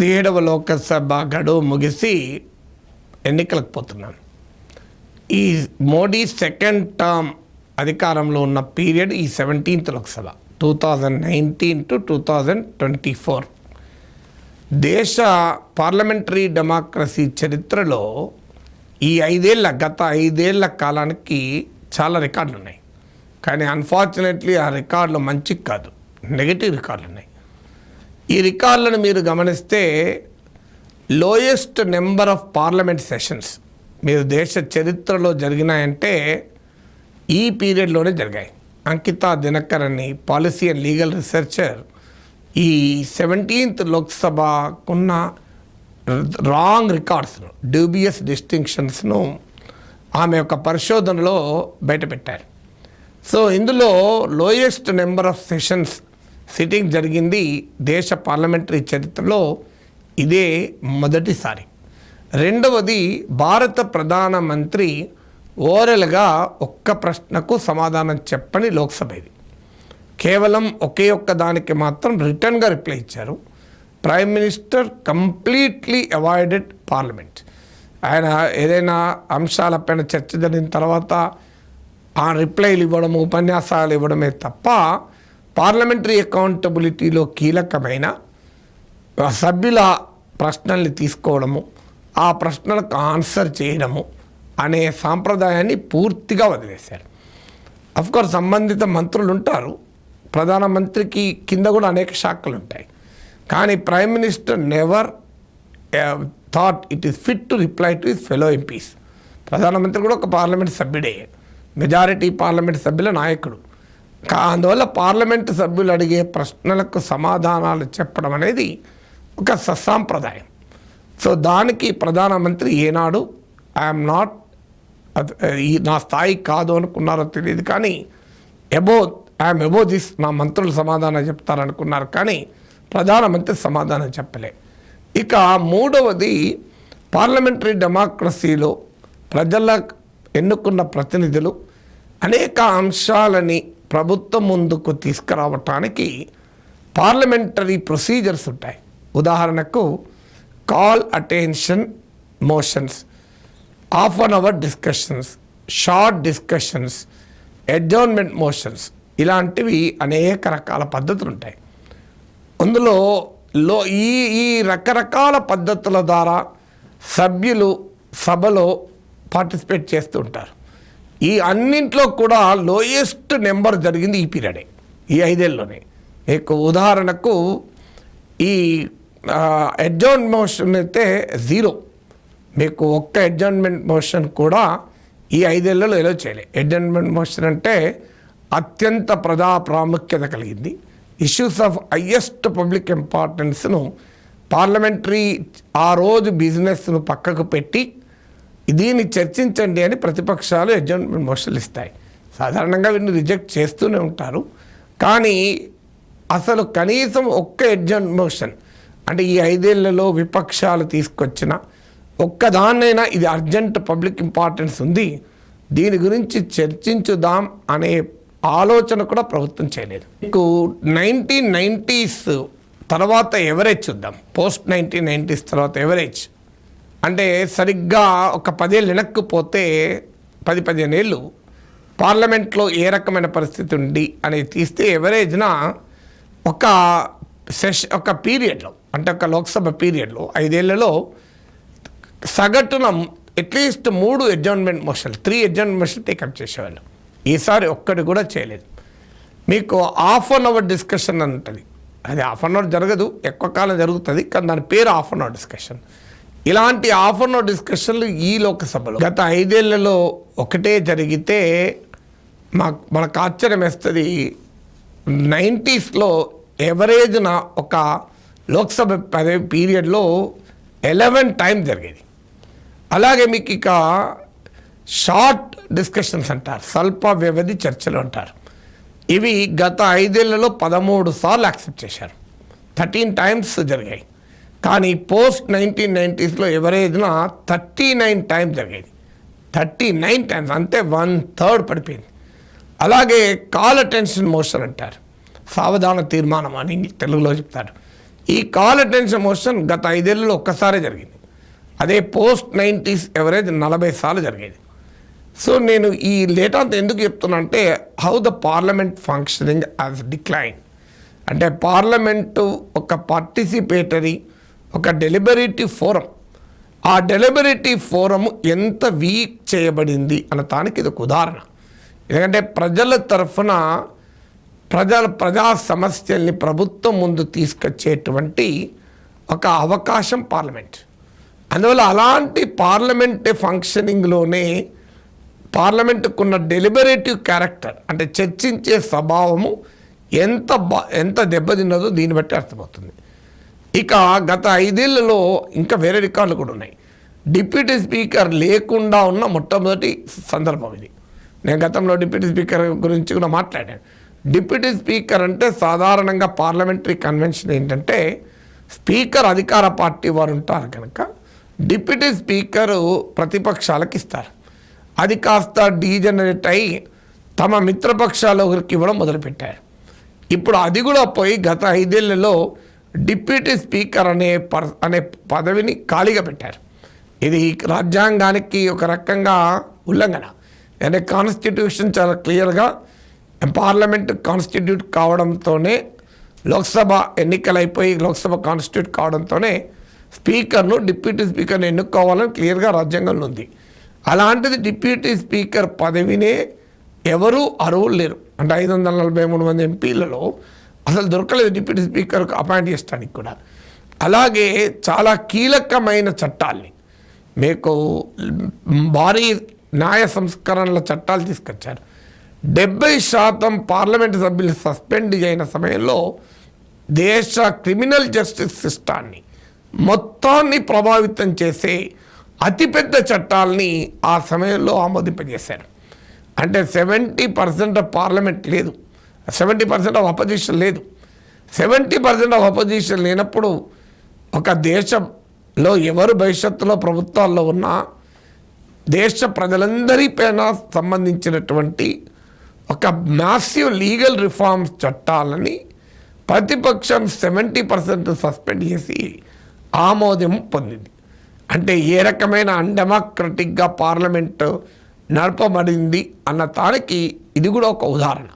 పదిహేడవ లోకసభ గడువు ముగిసి ఎన్నికలకు పోతున్నాను ఈ మోడీ సెకండ్ టర్మ్ అధికారంలో ఉన్న పీరియడ్ ఈ seventeenth Lok Sabha two thousand nineteen to two thousand twenty four. దేశ పార్లమెంటరీ డెమోక్రసీ చరిత్రలో ఈ ఐదేళ్ళ గత ఐదేళ్ళ కాలానికి చాలా రికార్డులు ఉన్నాయి కానీ అన్ఫార్చునేట్లీ ఆ రికార్డులు మంచి కాదు నెగిటివ్ రికార్డులు ఉన్నాయి ఈ రికార్డులను మీరు గమనిస్తే lowest number of parliament sessions మీరు దేశ చరిత్రలో జరిగినాయంటే ఈ పీరియడ్లోనే జరిగాయి. అంకిత దినకర్ అని పాలసీ అండ్ లీగల్ రీసెర్చర్ ఈ సెవెంటీన్త్ లోక్సభకున్న రాంగ్ రికార్డ్స్ను డ్యూబియస్ డిస్టింక్షన్స్ను ఆమె యొక్క పరిశోధనలో బయటపెట్టారు. సో ఇందులో lowest number of sessions sitting జరిగింది దేశ పార్లమెంటరీ చరిత్రలో ఇదే మొదటిసారి. రెండవది భారత ప్రధానమంత్రి ఓరల్గా ఒక్క ప్రశ్నకు సమాధానం చెప్పని లోక్సభ ఇది. కేవలం ఒకే ఒక్క దానికి మాత్రం రిటర్న్గా రిప్లై ఇచ్చారు. Prime minister completely avoided parliament. ఆయన ఏదైనా అంశాలపైన చర్చ జరిగిన తర్వాత ఆ రిప్లైలు ఇవ్వడము ఉపన్యాసాలు ఇవ్వడమే తప్ప పార్లమెంటరీ అకౌంటబిలిటీలో కీలకమైన సభ్యుల ప్రశ్నల్ని తీసుకోవడము ఆ ప్రశ్నలకు ఆన్సర్ చేయడము అనే సాంప్రదాయాన్ని పూర్తిగా వదిలేశారు. అఫ్కోర్స్ సంబంధిత మంత్రులు ఉంటారు. ప్రధానమంత్రికి కింద కూడా అనేక శాఖలు ఉంటాయి. కానీ prime minister never thought it is fit to reply to his fellow MPs ప్రధానమంత్రి కూడా ఒక పార్లమెంట్ సభ్యుడే. మెజారిటీ పార్లమెంట్ సభ్యుల నాయకుడు. అందువల్ల పార్లమెంటు సభ్యులు అడిగే ప్రశ్నలకు సమాధానాలు చెప్పడం అనేది ఒక సస్సాంప్రదాయం సో దానికి ప్రధానమంత్రి ఏనాడు ఐఎమ్ నాట్ ఈ నా స్థాయి కాదు అనుకున్నారో తెలియదు కానీ ఎబో ఐఎమ్ ఎబో దిస్ నా మంత్రులు సమాధానం చెప్తారనుకున్నారు కానీ ప్రధానమంత్రి సమాధానం చెప్పలే. ఇక మూడవది పార్లమెంటరీ డెమోక్రసీలో ప్రజల ఎన్నుకున్న ప్రతినిధులు అనేక అంశాలని ప్రభుత్వం ముందుకు తీసుకురావటానికి పార్లమెంటరీ ప్రొసీజర్స్ ఉంటాయి. ఉదాహరణకు call attention motions half an hour discussions short discussions adjournment motions ఇలాంటివి అనేక రకాల పద్ధతులు ఉంటాయి. అందులో లో ఈ ఈ రకరకాల పద్ధతుల ద్వారా సభ్యులు సభలో పార్టిసిపేట్ చేస్తూ ఉంటారు. ఈ అన్నింట్లో కూడా లోయెస్ట్ నెంబర్ జరిగింది ఈ పీరియడే ఈ ఐదేళ్ళలోనే. మీకు ఉదాహరణకు ఈ అడ్జర్న్ మోషన్ అయితే జీరో. మీకు ఒక్క అడ్జర్న్మెంట్ మోషన్ కూడా ఈ ఐదేళ్ళలో ఎలా చేయలే. అడ్జర్న్మెంట్ మోషన్ అంటే అత్యంత ప్రజా ప్రాముఖ్యత కలిగింది. ఇష్యూస్ ఆఫ్ హయ్యెస్ట్ పబ్లిక్ ఇంపార్టెన్స్ను పార్లమెంటరీ ఆ రోజు బిజినెస్ను పక్కకు పెట్టి దీన్ని చర్చించండి అని ప్రతిపక్షాలు అడ్జర్న్మెంట్ మోషన్లు ఇస్తాయి సాధారణంగా వీటిని రిజెక్ట్ చేస్తూనే ఉంటారు. కానీ అసలు కనీసం ఒక్క అడ్జర్న్ మోషన్ అంటే ఈ ఐదేళ్ళలో విపక్షాలు తీసుకొచ్చిన ఒక్కదాన్నైనా ఇది అర్జెంట్ పబ్లిక్ ఇంపార్టెన్స్ ఉంది. దీని గురించి చర్చించుదాం అనే ఆలోచన కూడా ప్రభుత్వం చేయలేదు. మీకు నైన్టీన్ నైంటీస్ తర్వాత ఎవరేజ్ చూద్దాం? పోస్ట్ నైన్టీన్ నైంటీస్ తర్వాత ఎవరేజ్? అంటే సరిగ్గా ఒక పదేళ్ళు వెనక్కు పోతే పది పదిహేను ఏళ్ళు పార్లమెంట్లో ఏ రకమైన పరిస్థితి ఉంది అనేది తీస్తే ఎవరేజ్న ఒక సెష ఒక పీరియడ్లో అంటే ఒక లోక్సభ పీరియడ్లో ఐదేళ్ళలో సగటున అట్లీస్ట్ మూడు adjournment మోషన్లు three adjournment motion take up చేసేవాళ్ళు. ఈసారి ఒక్కటి కూడా చేయలేదు. మీకు హాఫ్ అన్ అవర్ డిస్కషన్ అని ఉంటుంది. అది హాఫ్ అన్ అవర్ జరగదు ఎక్కువ కాలం జరుగుతుంది కానీ దాని పేరు హాఫ్ అన్ అవర్ డిస్కషన్. ఇలాంటి ఆఫర్లో డిస్కషన్లు ఈ లోకసభలో. గత ఐదేళ్ళలో ఒకటే జరిగితే మా మనకు ఆశ్చర్యం వేస్తుంది. నైంటీస్లో ఎవరేజ్న ఒక లోక్సభ పదే పీరియడ్లో ఎలెవెన్ టైం జరిగేది. అలాగే మీకు ఇక షార్ట్ డిస్కషన్స్ అంటారు స్వల్ప వ్యవధి చర్చలు అంటారు. ఇవి గత ఐదేళ్ళలో పదమూడు సార్లు యాక్సెప్ట్ చేశారు. థర్టీన్ టైమ్స్ జరిగాయి. కానీ పోస్ట్ నైన్టీన్ నైంటీస్లో ఎవరేజ్న థర్టీ నైన్ టైమ్స్ జరిగేది. థర్టీ నైన్ టైమ్స్ అంతే వన్ థర్డ్ పడిపోయింది. అలాగే కాల్ అటెన్షన్ మోషన్ అంటారు. సావధాన తీర్మానం అని తెలుగులో చెప్తారు. ఈ కాల్ అటెన్షన్ మోషన్ గత ఐదేళ్ళలో ఒక్కసారే జరిగింది. అదే పోస్ట్ నైంటీస్ ఎవరేజ్ నలభై సార్లు జరిగేది. సో నేను ఈ లేట్ ఎందుకు చెప్తున్నా అంటే how the parliament functioning as decline అంటే పార్లమెంటు ఒక పార్టిసిపేటరీ ఒక డెలిబరేటివ్ ఫోరం ఆ డెలిబరేటివ్ ఫోరం ఎంత వీక్ చేయబడింది అన్న దానికి ఇది ఒక ఉదాహరణ. ఎందుకంటే ప్రజల తరఫున ప్రజల ప్రజా సమస్యల్ని ప్రభుత్వం ముందు తీసుకొచ్చేటువంటి ఒక అవకాశం పార్లమెంట్. అందువల్ల అలాంటి పార్లమెంట్ ఫంక్షనింగ్లోనే పార్లమెంటుకు ఉన్న డెలిబరేటివ్ క్యారెక్టర్ అంటే చర్చించే స్వభావము ఎంత బా ఎంత దెబ్బతిన్నదో దీన్ని బట్టి అర్థమవుతుంది. ఇక గత ఐదేళ్ళలో ఇంకా వేరే రికార్డులు కూడా ఉన్నాయి. డిప్యూటీ స్పీకర్ లేకుండా ఉన్న మొట్టమొదటి సందర్భం ఇది. నేను గతంలో డిప్యూటీ స్పీకర్ గురించి కూడా మాట్లాడాను. డిప్యూటీ స్పీకర్ అంటే సాధారణంగా పార్లమెంటరీ కన్వెన్షన్ ఏంటంటే స్పీకర్ అధికార పార్టీ వారు ఉంటారు కనుక డిప్యూటీ స్పీకరు ప్రతిపక్షాలకు ఇస్తారు. అది కాస్త డీజనరేట్ అయి తమ మిత్రపక్షాల ఒకరికి ఇవ్వడం మొదలుపెట్టారు. ఇప్పుడు అది కూడా పోయి గత ఐదేళ్ళలో డిప్యూటీ స్పీకర్ అనే పర్ అనే పదవిని ఖాళీగా పెట్టారు. ఇది రాజ్యాంగానికి ఒక రకంగా ఉల్లంఘన. అంటే కాన్స్టిట్యూషన్ చాలా క్లియర్గా పార్లమెంట్ కాన్స్టిట్యూట్ కావడంతోనే లోక్సభ ఎన్నికలైపోయి లోక్సభ కాన్స్టిట్యూట్ కావడంతోనే స్పీకర్ను డిప్యూటీ స్పీకర్ను ఎన్నుకోవాలని క్లియర్గా రాజ్యాంగంలో ఉంది. అలాంటిది డిప్యూటీ స్పీకర్ పదవినే ఎవరూ అరువులు లేరు. అంటే ఐదు వందల నలభై మూడు మంది ఎంపీలలో అసలు దొరకలేదు డిప్యూటీ స్పీకర్కు అపాయింట్ చేయడానికి కూడా. అలాగే చాలా కీలకమైన చట్టాల్ని మీకు భారీ న్యాయ సంస్కరణల చట్టాలు తీసుకొచ్చారు. డెబ్బై శాతం పార్లమెంట్ సభ్యులు సస్పెండ్ అయిన సమయంలో దేశ క్రిమినల్ జస్టిస్ సిస్టాన్ని మొత్తాన్ని ప్రభావితం చేసే అతిపెద్ద చట్టాలని ఆ సమయంలో ఆమోదింపజేశారు. అంటే సెవెంటీ పర్సెంట్ ఆఫ్ పార్లమెంట్ లేదు. సెవెంటీ పర్సెంట్ ఆఫ్ అపోజిషన్ లేదు. సెవెంటీ పర్సెంట్ ఆఫ్ అపోజిషన్ లేనప్పుడు ఒక దేశంలో ఎవరు భవిష్యత్తులో ప్రభుత్వాల్లో ఉన్నా దేశ ప్రజలందరి పైన సంబంధించినటువంటి ఒక మ్యాసివ్ లీగల్ రిఫార్మ్స్ చట్టాలని ప్రతిపక్షం సెవెంటీ పర్సెంట్ సస్పెండ్ చేసి ఆమోదం పొందింది. అంటే ఏ రకమైన అన్డెమోక్రటిక్గా పార్లమెంటు నడపబడింది అన్న దానికి ఇది కూడా ఒక ఉదాహరణ.